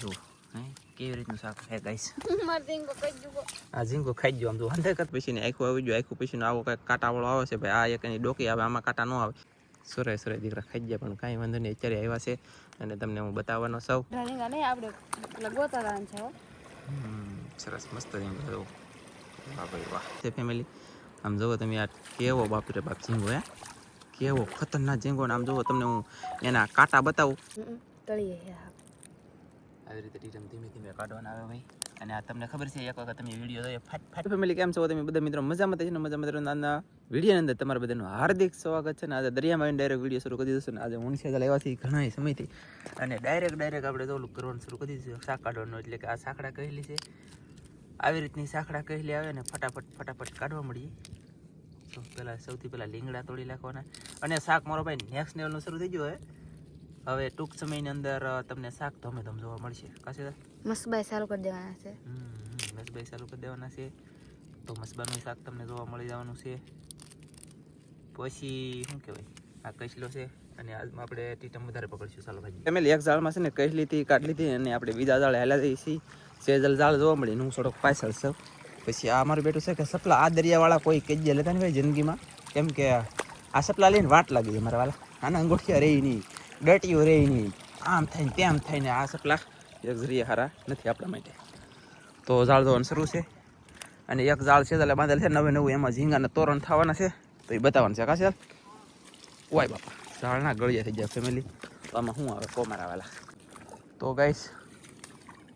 જો હે? કેવી રીતનું શાક ગાઈસ જુગો આ ઝીંગો ખાઈ ગયો આમ તો હંધેકત પછી આખું આવી ગયો. આખું પછી આવો કંઈક કાંટાવાળો આવે છે. ભાઈ આ એક એની ડોકી આવે આમાં કાંટા ન આવે. સુરે સુરે દીકરા ખાઈ ગયા પણ કાંઈ વાંધો નહીં. અત્યારે આવ્યા છે અને તમને હું બતાવવાનો સૌ છે સરસ મસ્ત ઝીંગો જો વાહ ભાઈ વાહ. તે ફેમિલી આમ જુઓ તમે આ કેવો બાપરે બાપ ઝીંગો હે? કેવો ખતરનાક ઝીંગો ને આમ જુઓ તમને હું એના કાંટા બતાવું. તળીએ છે આવી રીતે ટીચમ ધીમે ધીમે કાઢવાના આવે ભાઈ. અને આ તમને ખબર છે, એક વખત તમે વીડિયો જોઈએ ફાટ ફાટ. ફેમિલી કેમ છો? તમે બધા મિત્રો મજામાં છે ને? મજામાં મિત્રો નાના વિડીયોની અંદર તમારા બધાનું હાર્દિક સ્વાગત છે ને? આજે દરિયામાં આવીને ડાયરેક્ટ વીડિયો શરૂ કરી દીધો છે ને? આજે ઊંચી લેવાથી ઘણા સમયથી. અને ડાયરેક્ટ ડાયરેક્ટ આપણે તો ઓલું કરવાનું શરૂ કરી દીધું શાક કાઢવાનું. એટલે કે આ સાંકડા કહેલી છે. આવી રીતની સાંકડા કહેલી આવે ને, ફટાફટ ફટાફટ કાઢવા મળીએ. તો પહેલાં સૌથી પહેલાં લીંગડા તોડી નાખવાના. અને શાક મારો ભાઈ નેક્સ્ટ લેવલનું શરૂ થઈ ગયું હવે હવે ટૂંક સમયની અંદર તમને શાક ધોમે ધમ જોવા મળશે. કાશે મસબાઈ ચાલુ કરી દેવાના છે. મસબાઈ ચાલુ કરી દેવાના છે. તો મસબાનું શાક તમને જોવા મળી જવાનું છે. પછી શું કહેવાય? આ કસલો છે અને આજમાં આપણે ટીટમ વધારે પકડશું. ચાલો ભાઈ તમે એક જાળમાં છે ને કઈ લીધી કાઢલી લીધી અને આપણે બીજા જાળ હેલા જઈએ છીએ. સેજલ જાળ જોવા મળી હું થોડોક પાછળ છું. પછી આ મારું બેટું છે કે સપલા આ દરિયાવાળા કોઈ કજ્યા લેતા ને ભાઈ જિંદગીમાં. કેમ કે આ સપલા લઈને વાટ લાગી છે મારા વાલા. આના અંગોઠિયા રહી નહીં. ડટીઓ રહી નહીં આમ થઈને તેમ થઈને આ સપલા જરીએ હારા નથી આપણા માટે. તો ઝાડ ધોવાનું શરૂ છે. અને એક ઝાડ છે, એટલે બાંધેલ છે નવે નવું એમાં ઝીંગાના તોરણ થવાના છે. તો એ બતાવવાનું છે કાશે ઓય બાપા, ઝાડના ગળિયા થઈ જાય ફેમિલી તો આમાં શું આવે? કોમારા આવેલા તો ગાઈસ,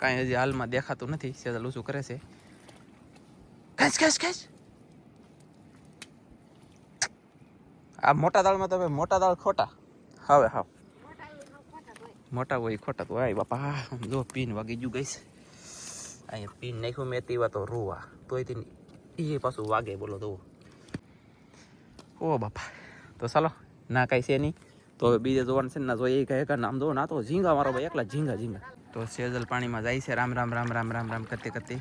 કાંઈ હજી હાલમાં દેખાતું નથી. સેદલ ઓછું કરે છે. ખેંચ ખેંચ ખેંચ આ મોટા દાળમાં તમે મોટા દાળ ખોટા. હવે હા મોટા હોય ખોટા તો આય બાપા જો પીન વાગી ગયું ગઈશ અહીંયા પીન નાખ્યું મેં તેવા તો રોવા. તોય તેની એ પાછું વાગે બોલો તો. ઓ બાપા, તો ચાલો, ના કાંઈ છે નહીં. તો બીજે જોવાનું છે ને જોઈએ કહે કે નામ દો, ના તો ઝીંગા મારો ભાઈ, એકલા ઝીંગા ઝીંગા. તો સેજલ પાણીમાં જાય છે, રામ રામ રામ રામ રામ રામ કરતે કરતે.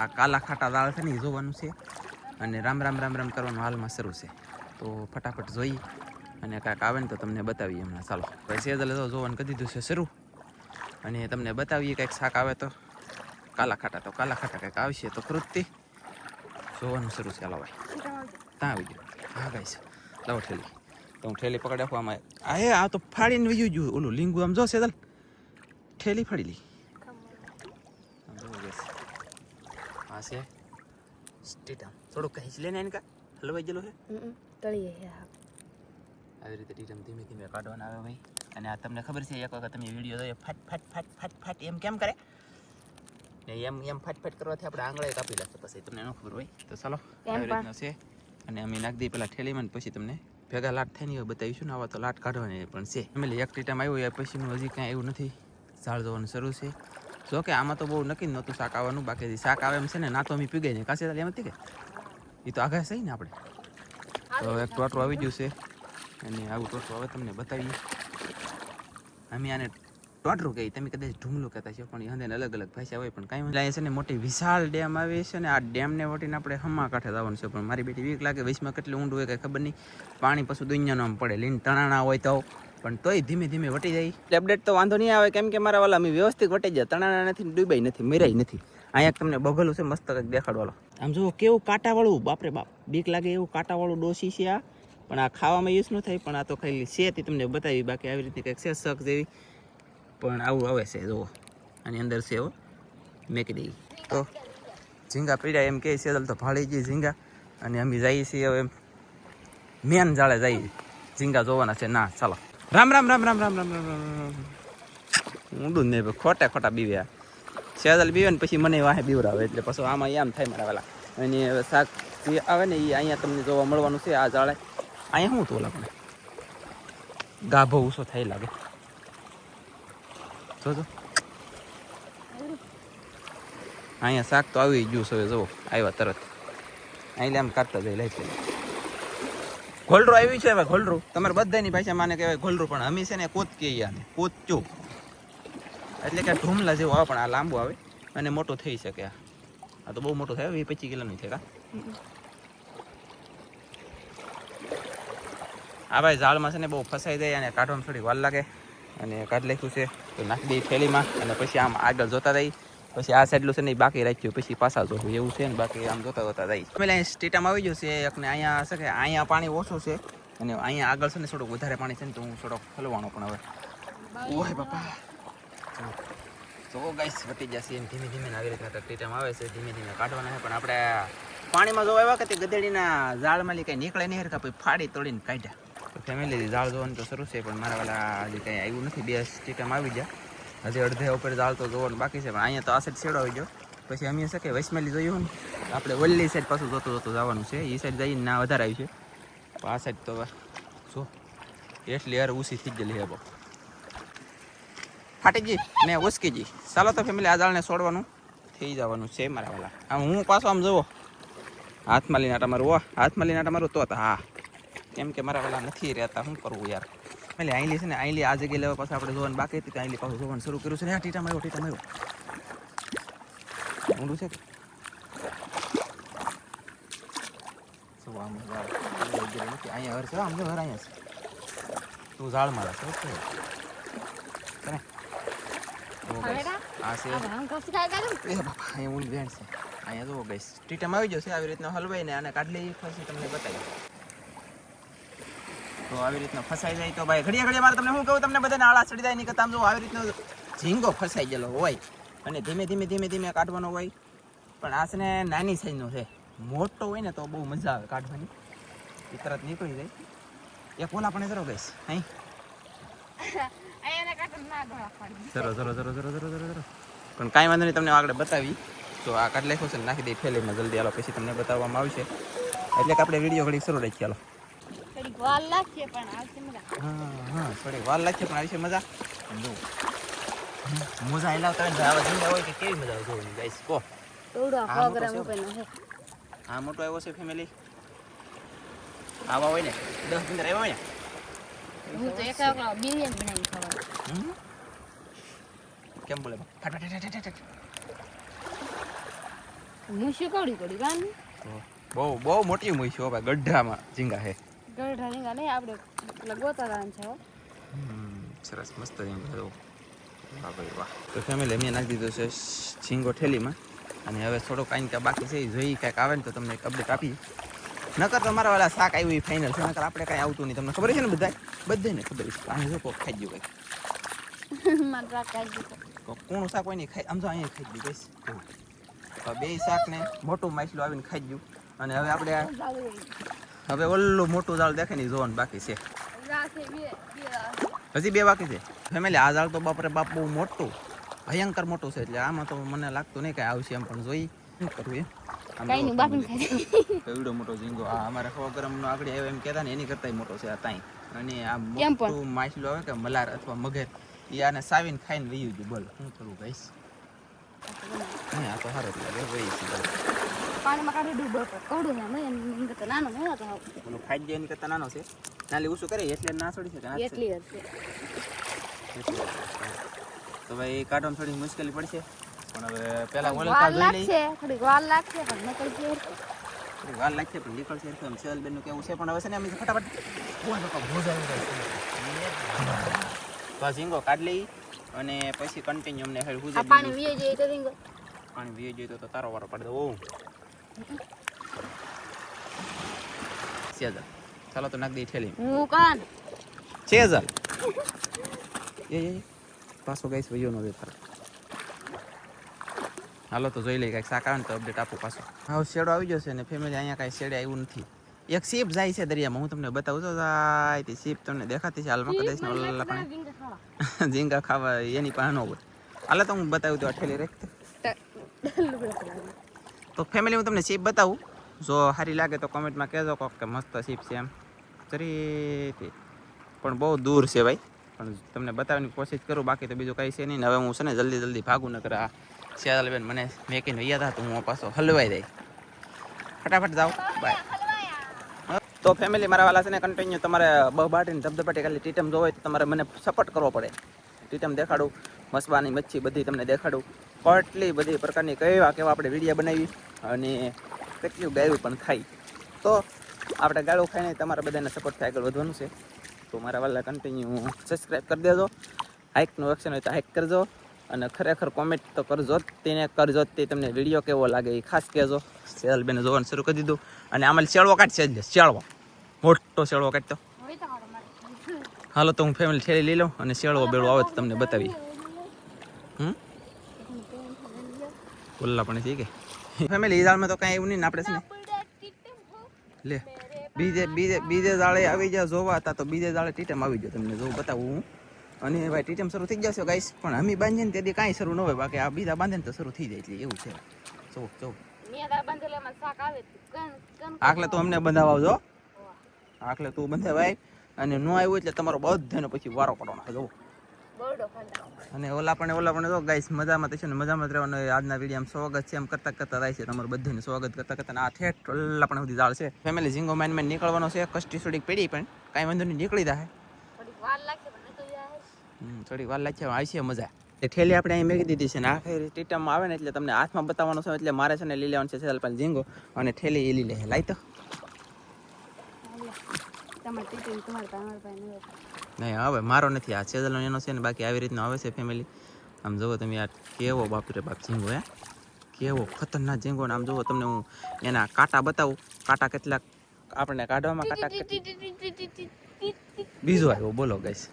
આ કાલા ખાટા દાળ છે ને, એ જોવાનું છે. અને રામ રામ રામ રામ કરવાનું હાલમાં શરૂ છે. તો ફટાફટ જોઈ અને કાંઈક આવે ને તો તમને બતાવીએ હમણાં. ચાલો. પછી સેજલે તો જોવાનું કરી દીધું છે, શરૂ. અને તમને બતાવીએ કંઈક શાક આવે તો. કાલા ખાટા તો કાલા ખાટા કંઈક આવશે તો કૃતિ. જોવાનું શરૂ છે. ભાઈ. ત્યાં આવી ગયો. હા ગાઈશ લાવો ઠેલી. તો હું ઠેલી પકડી રાખું આમાં. આ હે, આ તો ફાડીને વયું ગયું. ઓલું લીંગુ આમ જો સેદલ ઠેલી ફાડી લી. આમ. આ છે. સ્ટીટમ થોડુંક કહીશ. લે ને એને કા હલવાઈ ગયેલું છે તળીએ હા. આવી રીતે ટીટમ ધીમે ધીમે કાઢવાના આવે ભાઈ. અને આ તમને ખબર છે એક વખત તમે વીડિયો જોઈએ ફાટ ફાટ ફાટ ફાટ ફાટ એમ કેમ કરે? ને એમ એમ ફાટ ફાટ કરવાથી આપણે આંગળાએ કાપી નાખે પછી તમને ન ખબર હોય તો ચાલો આવી. રીતનો છે. અને અમે નાખી દઈએ પેલા ઠેલીમાં પછી તમને ભેગા લાટ થઈ નહીં હોય બતાવીશું ને આવા તો લાટ કાઢવાની પણ છે. ફેમિલી એક ટીટામ આવ્યું એ પછીનું હજી કાંઈ એવું નથી. ઝાડ જોવાનું શરૂ છે. જો કે આમાં તો બહુ નક્કી નહોતું શાક આવવાનું બાકી શાક આવે એમ છે ને ના તો અમે પીગાઈ ને કાશે એમ હતી કે? એ તો આઘા છે ને આપણે? તો એક ટોટલું આવી ગયું છે. અને આવું ટોટરું હવે તમને બતાવીએ. અમે આને ટોટરું કહીએ. તમે કદાચ ઢુંગલું કહેતા છો પણ હંધે અલગ અલગ ભાષા હોય, પણ કાંઈ. અહીંયા છે ને, મોટી વિશાળ ડેમ આવી છે ને, આ ડેમને વટીને આપણે હમા કાંઠે જવાનું છે. પણ મારી બેટી વીક લાગે વીસમાં કેટલું ઊંડું હોય કંઈ ખબર નહીં. પાણી પાછું દુનિયાનું આમ પડે, લીન તણાણા હોય તો. પણ તોય ધીમે ધીમે વટી જાય. અપડેટ તો વાંધો નહીં આવે, કેમ કે મારા વાલા, અમે વ્યવસ્થિત વટી જાય તણાણા નથી ડૂબાઈ નથી, મેરાઈ નથી. અહીંયા તમને બગલું છે મસ્ત કંઈક દેખાડવાલો આમ જુઓ કેવું કાંટાવાળું, બાપરે બાપ. બીક લાગે એવું કાંટાવાળું ડોસી છે આ. પણ આ ખાવામાં યુઝ ન થાય, પણ આ તો ખાલી છે તે તમને બતાવી, બાકી આવી રીતે કંઈક છે શક જેવી. પણ આવું આવે છે, જુઓ. આની અંદર છે એવો મેકી દઈ તો ઝીંગા પીડ્યા, એમ કહે છે તો ભાળી ગઈ ઝીંગા. અને અમે જઈએ છીએ હવે મેન જાળે જઈએ. ઝીંગા જોવાના છે, ના, ચાલો. રામ રામ રામ રામ રામ રામ રામ રામ ઊંડું જ નહીં ખોટા ખોટા બીવ્યા સેદલ બીવે ને પછી મને વાહે બીવરાવે એટલે પછી આમાં એમ થાય મારા વાલા. અને શાક જે આવે ને એ અહીંયા તમને જોવા મળવાનું છે, આ જાળે અહીંયા શું હતું ઓલા પણ ગાભો ઊંચો થઈ લાગે. જોજો અહીંયા શાક તો આવી ગયું છે જુઓ, આવ્યા તરત. અહીં આમ કાઢતા જાય, લઈ ઘોલરું આવ્યું છે હવે ઘોલરું તમારે બધાની ભાષા માને કહેવાય ઘોલરો પણ અમે છે ને કોત કહીએ આને કોચું એટલે કે ઢૂમલા જેવો આવે પણ આ લાંબો આવે, અને મોટું થઈ શકે આ. તો બહુ મોટો થાય વીસ પચીસ કિલોનું છે કા? આ ભાઈ ઝાડમાં છે ને બહુ ફસાઈ જાય અને કાઢવામાં થોડી વાર લાગે. અને કાઢી લખ્યું છે, તો નાખી દઈએ થેલીમાં અને પછી આમ આગળ જોતા રહી. પછી આ સાઈડલું છે ને બાકી રાખ્યું, પછી પાછા જોવું, એવું છે ને બાકી આમ જોતા જોતા રહી. પેલા અહીં સ્ટેટામાં આવી ગયું છે એક ને અહીંયા છે કે અહીંયા પાણી ઓછું છે અને અહીંયા આગળ છે ને થોડુંક વધારે પાણી છે ને તો હું થોડોક ખલવાનો પણ હવે. ઓય બાપા. તો ગાઈસ વટી જશે એમ ધીમે ધીમે આવી રીતના ટેટામાં આવે છે, ધીમે ધીમે કાઢવાના છે, પણ આપણે પાણીમાં જોવા આવ્યા કે તે ગધેડીના ઝાડમાંથી કંઈ નીકળે નહીં હરખા, પછી ફાડી તોડીને કાઢ્યા. ફેમિલી ઝાડ જોવાનું તો શરૂ છે, પણ મારા વાલા હજી કંઈ આવ્યું નથી. બે સ્ટીકમ આવી ગયા. હજી અડધે ઉપર ઝાડ તો જોવાનું બાકી છે, પણ અહીંયા તો આ સાઈડ છેડો આવી ગયો. પછી અમે શકે વૈસમેલી જોયું ને આપણે વલ્લી સાઈડ પાછું જોતું જોતું જવાનું છે. એ સાઈડ જઈને ના વધારે આવ્યું છે. આ સાઈડ તો જો, એટલી યાર ઉસી થઈ ગયેલી હે બહુ. ફાટીજી ને ઉસકીજી ચાલો તો ફેમિલી આ જાળને છોડવાનું. થઈ જવાનું છે મારા વાલા. આમ હું પાછો આમ જુઓ. હાથમાં લઈને આટા મારું હાથમાં લઈને આટા મારું તો હા. કેમ કે મારા વાલા નથી રહેતા શું કરવું યાર? એટલે આઈલી છે ને આઈલી આ જગ્યાએ લેવા પાછા આપણે જોવાનું બાકી હતી તો આઈલી પાછું જોવાનું શરૂ કર્યું છે. ને આ ટીટા માર્યો ટીટા માર્યો. ઊંડું છે અહીંયા હર છે આમ અહીંયા છે. તું ઝાડ મારા છે ઓકે. તો આ છે. એ બાપા અહીંયા ઊંડી વેણ છે. અહીંયા જુઓ ગઈશ ટીટમ આવી જશે આવી રીતના હલવાઈને અને કાઢી લઈ પછી તમને બતાવી તો આવી રીતના ફસાઈ જાય તો ભાઈ. ઘડિયા ઘડિયા મારે તમને શું કહું? તમને બધાને આળા ચડી જાય નહીં કરતા જો આવી રીતનો ઝીંગો ફસાઈ ગયેલો હોય. અને ધીમે ધીમે ધીમે ધીમે કાઢવાનો હોય. પણ આ છે ને નાની સાઈઝનો છે. મોટો હોય ને તો બહુ મજા આવે કાઢવાની. એ તરત નીકળી જાય. એક ઓલા પણ જરો ગઈશ અહીં. જરો જરો જરો પણ કાંઈ વાંધો નહીં તમને આગળ બતાવી. તો આ કાઢ લખ્યું છે ને નાખી દઈ ફેલીમાં જલ્દી આલો પછી તમને બતાવવામાં આવશે. એટલે કે આપણે વીડિયો ઘડી શરૂ રાખી આલો થોડીક વાર લાગશે પણ આવશે મજા. હા હા થોડી વાર લાગશે પણ આવી મજા. જો મોજા એલા કરે ને આવા હોય કે કેવી મજા આવે ગાઈસ કહો થોડો આ સો છે. આ મોટો આવ્યો છે ફેમિલી આવા હોય ને દસ પંદર આવ્યા હોય ને. હું તો એક એકલો બિરિયાની બનાવીને ખાવાનું કેમ બોલે? ફટ ફટ ફટ ફટ ફટ. કવડી કવડી ગાંધી બહુ બહુ મોટી મુશી હો ભાઈ ગઢામાં ઝીંગા હે ગઢા રીંગા નહીં આપણે એટલે ગોતાદાન છે સરસ મસ્ત રીંગ હતો વાહ ભાઈ વાહ. તો ફેમિલી મેં નાખી દીધો છે ઝીંગો ઠેલીમાં. અને હવે થોડોક કાંઈ કાંઈ બાકી છે જોઈ કાંઈક આવે ને તો તમને એક અપડેટ આપી નકર તો મારા વાળા શાક આવ્યું એ ફાઇનલ છે નકર આપણે કાંઈ આવતું નહીં. તમને ખબર છે ને બધા બધાને ખબર છે. અહીં જો કોક ખાઈ ગયું કંઈક. કૂણું શાક હોય ને ખાઈ આમ તો અહીંયા ખાઈ ગયું બસ. તો બે શાક ને મોટું માછલું આવીને ખાઈ ગયું. અને હવે આપણે હવે ઓલું મોટું ઝાડ દેખાય ને જોવાનું બાકી છે. હજી બે બાકી છે. ફેમિલી આ ઝાડ તો બાપરે બાપ બહુ મોટું ભયંકર મોટું છે એટલે આમાં તો મને લાગતું નહીં કે આવશે એમ પણ જોઈ શું કરવું એમ મોટો ઝીંગો આ અમારે ખો ગરમ નો આગળ આવ્યો એમ કહેતા ને એની કરતાંય મોટો છે આ તાઈ અને આ મોટું માછલું આવે કે મલાર અથવા મગર એ આને સાવીને ખાઈને વયું ગયું બોલ શું કરવું કહીશ આ તો સારો લાગે વહી છે. પાણીમાં કાઢી ડૂબો તો કવડું છે એમ તો નાનો મોટો તો ઓલો ખાઈ એની કરતાં નાનો છે. નાલી ઓછું કરે એટલે ના છોડી શકે એટલી. તો ભાઈ કાઢવામાં થોડી મુશ્કેલી પડશે. પણ હવે પેલા ઓલ લઈ લાગશે પણ નીકળી થોડી વાર લાગશે પણ નીકળશે એમ સેલ બેનનું કેવું છે? પણ હવે છે ને અમે ફટાફટ ઓય બાપા ભોજ આવી જાય તો ઝીંગો કાઢ લઈ અને પછી કન્ટિન્યુ અમને હેડ હું પાણી વીએ જાય તો પાણી વીએ જોઈએ તો તારો વારો પાડી દો સેજલ ચાલો તો નાખ દઈ ઠેલી. હું કાન સેજલ એ એ. પાછો ગાઈસ વયો નો દેતા હાલો તો જોઈ લઈ કાંઈક ને તો અપડેટ આપું પાછો. હા શેડો આવી જશે ને ફેમિલી અહીંયા કાંઈ શેડે આવ્યું નથી. એક સીપ જાય છે દરિયામાં હું તમને બતાવું તો જાય તે સીપ તમને દેખાતી છે હાલમાં કદાચ ઓલા પણ. ઝીંગા ખાવા એની પાસે ન હોય. હાલે તો હું બતાવું તો અઠેલી રાખતો તો ફેમિલી હું તમને શીપ બતાવું. જો સારી લાગે તો કોમેન્ટમાં કહેજો કોક કે મસ્ત શીપ છે એમ. જરી પણ બહુ દૂર છે ભાઈ. પણ તમને બતાવવાની કોશિશ કરું, બાકી તો બીજું કંઈ છે નહીં. હવે હું છે ને જલ્દી જલ્દી ભાગું, નકર કરે આ બેન મને મેકીને વૈયા હતા તો હું પાછો હલવાઈ જાય ફટાફટ જાઓ. બાય તો ફેમિલી મારા વાલા છે ને કન્ટિન્યુ તમારે બ બાટીને ધબધપાટી ખાલી ટીટમ જોવો તો તમારે મને સપોર્ટ કરવો પડે. ટીટમ દેખાડું. મસવાની મચ્છી બધી તમને દેખાડું. કેટલી બધી પ્રકારની કેવા કેવા આપણે વીડિયો બનાવી અને કેટલું ગાયું પણ ખાઈ તો આપણે ગાળું ખાઈને તમારા બધાને સપોર્ટથી આગળ વધવાનું છે. તો મારા વાલા કન્ટિન્યુ સબસ્ક્રાઈબ કરી દેજો. હાઇકનું એક્શન હોય તો હાઇક કરજો. અને ખરેખર કોમેન્ટ તો કરજો જ તેને કરજો જ તે તમને વીડિયો કેવો લાગે એ ખાસ કહેજો. સેલબેને જોવાનું શરૂ કરી દીધું. અને આમાં શેળવો કાઢશે જ શેળવો. મોટો શેળવો કાઢતો. હાલો તો હું ફેમિલી ઠેલી લઈ લઉં અને શેળવો બેળવો આવે તો તમને બતાવી બોલલા પણ છે કે ફેમિલી ઈદાળમાં તો કાંઈ એવું નહીં આપણે છે ને. લે, બીજે બીજે બીજે દાળે આવી જાય જોવા હતા તો બીજે દાળે ટીટમ આવી જાય તમને જોવું બતાવું હું. અને ભાઈ ટીટમ શરૂ થઈ જશે ગાઈસ, પણ અમે બાંધીએ ને તેથી કાંઈ શરૂ ન હોય. બાકી આ બીજા બાંધે તો શરૂ થઈ જાય એટલે એવું છે. જો જો. આખલે તો અમને બંધાવ આવજો આખલે તું બંધાવાય અને ન આવ્યું એટલે તમારો બધાનો પછી વારો પડવાનો, જો. બરડો ખાંડા અને ઓલા પણ ઓલા પણ જો ગાઈસ મજામાં થશે ને મજામાં જ રહેવાનું. આજના વીડિયો સ્વાગત છે એમ કરતા કરતા થાય છે તમારું બધાને સ્વાગત કરતા કરતા. આ ઠેઠ ઓલા પણ દાળ છે. ફેમિલી ઝીંગો માઇન માઇન નીકળવાનો છે. કષ્ટી થોડીક પડી પણ કાંઈ વાંધો નહીં નીકળી જાય. થોડીક વાર લાગશે પણ નીકળી જાય. હમ, થોડીક વાર લાગશે આવી છે મજા. એ ઠેલી આપણે અહીં મેકી દીધી છે ને આખે ટીટમમાં આવે ને એટલે તમને હાથમાં બતાવવાનો છે. એટલે મારે છે ને લઈ લેવાનું છે સેલ પણ ઝીંગો. અને ઠેલી એ લઈ લે. લાઈ તો. તમારે તમારે નહીં હવે મારો નથી આ સેજલનો એનો છે ને બાકી આવી રીતનો આવે છે ફેમિલી આમ જુઓ તમે આ કેવો બાપરે બાપ ઝીંગો હે કેવો ખતરનાક ઝીંગો ને આમ જુઓ તમને હું એના કાંટા બતાવું કાંટા કેટલા આપણને કાઢવામાં કાંટા બીજો આવ્યો બોલો ગઈશ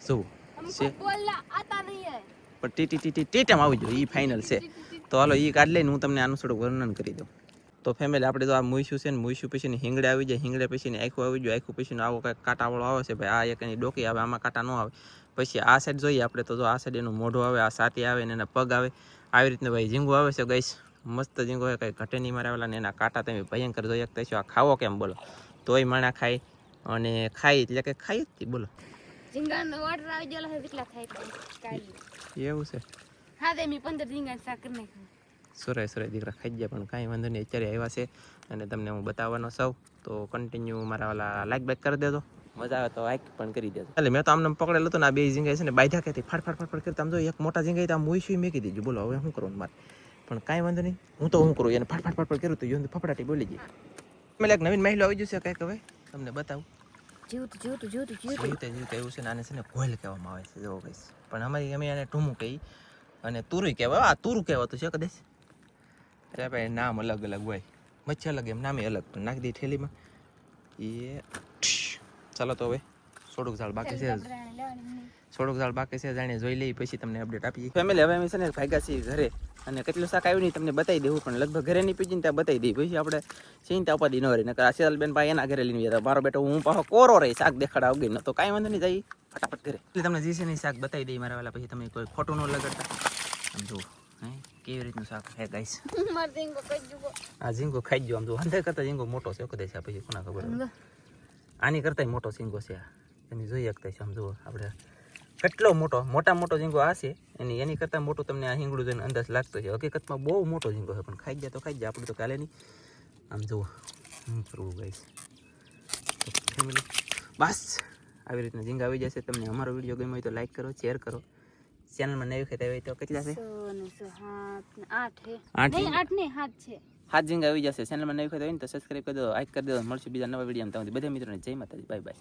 શું છે પણ ટીટી ટીટી ટીટમ આવી જોઈએ એ ફાઇનલ છે તો હાલો એ કાઢ લઈને હું તમને આનું થોડું વર્ણન કરી દઉં તો ફેમિલી આપણે તો આ મૂઈશું છે ને મૂઈશું પછીની હિંગડે આવી જાય હિંગડે પછીની આખું આવી જાય આખું પછીનું આવો કંઈક કાંટાવાળો આવે છે ભાઈ આ એક એની ડોકી આવે આમાં કાંટા ન આવે. પછી આ સાઈડ જોઈએ આપણે તો જો આ સાઈડ એનું મોઢું આવે આ સાતી આવે ને એના પગ આવે આવી રીતના ભાઈ ઝીંગું આવે છે ગઈશ મસ્ત ઝીંગો હોય કંઈ ઘટે નહીં મારે આવેલા ને એના કાંટા તમે ભયંકર જોઈ શકતા છો આ ખાવો કેમ બોલો? તોય માણા ખાય અને ખાય એટલે કે ખાઈ જ બોલો. આવી કેટલા એવું છે. હા તે મેં પંદર ઝીંગા સાકર નાખ્યું સુરાય સુરાય દીકરા ખાઈ ગયા પણ કાંઈ વાંધો નહીં. અત્યારે આવ્યા છે અને તમને હું બતાવવાનો સૌ તો કન્ટિન્યુ મારા ઓલા લાઈક બેક કરી દેજો. મજા આવે તો લાઈક પણ કરી દેજો. એટલે મેં તો આમને પકડેલો હતો ને આ બે ઝીંગાઈ છે ને બાયધા કહેતી ફાડ ફાડ ફાડ ફાડ કરતા આમ જો એક મોટા ઝીંગાઈ તો આમ મોઈશું મેકી દીધું. બોલો હવે શું કરવાનું મારે? પણ કાંઈ વાંધો નહીં. હું તો હું કરું એને ફાડ ફાડ ફાડ ફાડ કર્યું તો યોન ફફડાટી બોલી ગઈ. મેં એક નવીન મહિલો આવી જશે કંઈક હવે? તમને બતાવું. જીવતું જીવતું જીવતું જીવતું. જીવતે જીવતે એવું છે ને આને છે ને કોયલ કહેવામાં આવે છે જો ગઈશ પણ અમારી અમે આને ટૂમું કહી અને તુરુ કહેવાય. આ તુરું કહેવાતું છે કદાચ. એટલે ભાઈ નામ અલગ અલગ હોય. મચ્છી અલગ એમ નામે અલગ પણ નાખી દી ઠેલીમાં એ ચાલો તો હવે થોડુંક ઝાડ બાકી છે. થોડુંક ઝાડ બાકી છે જાણે જોઈ લઈ પછી તમને અપડેટ આપીએ. ફેમિલી હવે અમે છે ને ભાગ્યા છીએ ઘરે. અને કેટલું શાક આવ્યું નહીં તમને બતાવી દેવું પણ લગભગ ઘરે નહીં પીજીને ત્યાં બતાવી દઈ પછી આપણે સીન ત્યાં ઉપાધી ન રહી. નકર બેન ભાઈ એના ઘરે લઈને ગયા મારો બેટો હું પાછો કોરો રહી શાક દેખાડા વગર ન. તો કાંઈ વાંધો નહીં જાય ફટાફટ ઘરે. એટલે તમને જે છે ને શાક બતાવી દઈ મારા વાલા. પછી તમે કોઈ ખોટું ન લગાડતા. આમ જુઓ. કેવી રીતનું શાક છે ગાઈસ આ ઝીંગો ખાઈ જ આમ જો અંદર કરતા ઝીંગો મોટો છે કદાચ આ પછી કોના ખબર આની કરતાંય મોટો ઝીંગો છે આ. તમે જોઈ શકતા છો આમ જુઓ. આપણે કેટલો મોટો મોટા મોટો ઝીંગો આ છે એની એની કરતાં મોટું તમને આ હિંગડું જોઈને અંદાજ લાગતો છે. હકીકતમાં બહુ મોટો ઝીંગો છે પણ ખાઈ જાય તો ખાઈ જાય આપણે તો કાલે નહીં. આમ જુઓ હું કરવું ગાઈસ ફેમિલી બસ. આવી રીતના ઝીંગા આવી જશે. તમને અમારો વીડિયો ગમ્યો હોય તો લાઈક કરો શેર કરો. ચેનલમાં નવી વખત આવી તો કેટલા છે? ને ને આઠ આઠ નહીં આઠ નહીં સાત છે. હાથ ઝીંગા આવી જશે. ચેનલમાં નવી વખત આવી ને તો સબસ્ક્રાઈબ કરી દો લાઈક કરી દો મળશે બીજા નવા વીડિયો બધા મિત્રોને. જય માતાજી. Bye bye